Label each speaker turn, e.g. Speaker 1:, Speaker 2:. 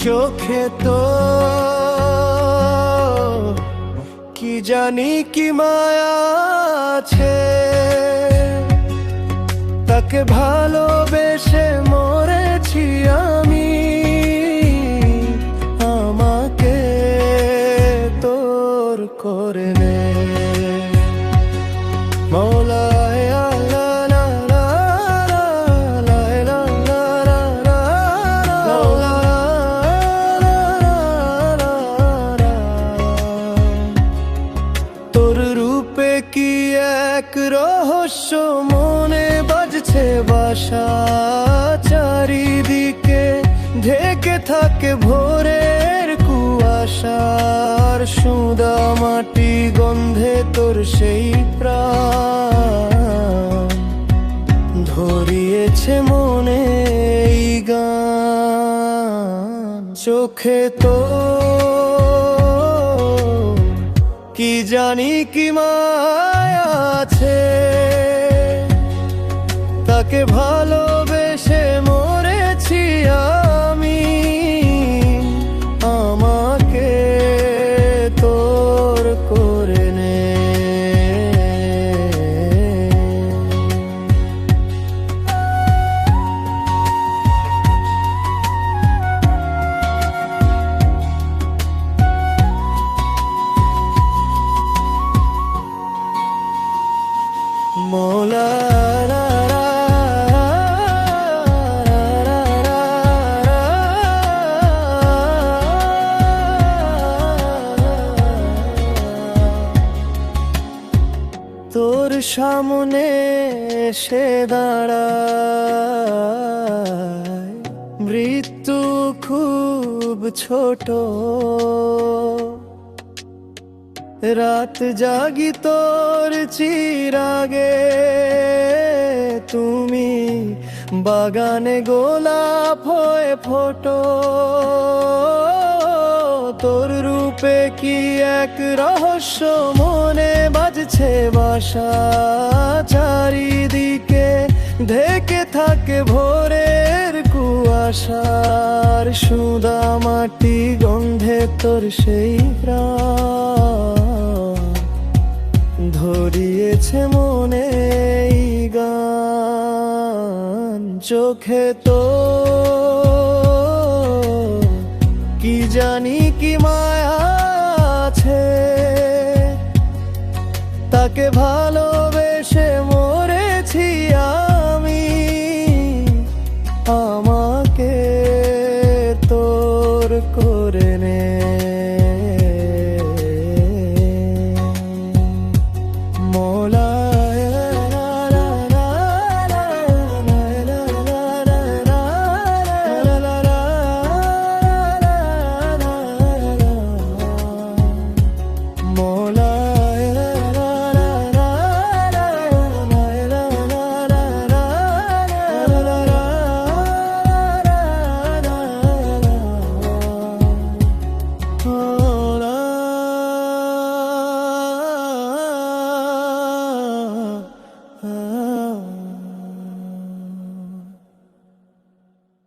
Speaker 1: চোখে তো জানি কি মায়া আছে। তাকে ভালোবেসে মরেছি কি এক রহস্য? মনে বাজছে বাসা চারিদিকে। ঢেকে থাকে ভোরের কুয়াশার সুদা মাটি গন্ধে তোর সেই প্রাণ। ধরিয়েছে মনে গান। চোখে তো কি জানি কি মায়া আছে? তাকে ভালোবেসে তোর সামনে সে দাঁড়ায়। মৃত্যু খুব ছোট। রাত জাগি তোর চিরাগে। তুমি বাগানে গোলাপ হয়ে ফোটো। তোর রূপে কি এক রহস্য মনে বাজছে বাসা? চারিদিকে ঢেকে থাকে ভোরের কুয়াশার সুদা মাটি গন্ধে তোর সেই প্রাণ। চোখে তো কি জানি কি মায়া আছে। তাকে ভালোবেসে মরেছি আমি। আমার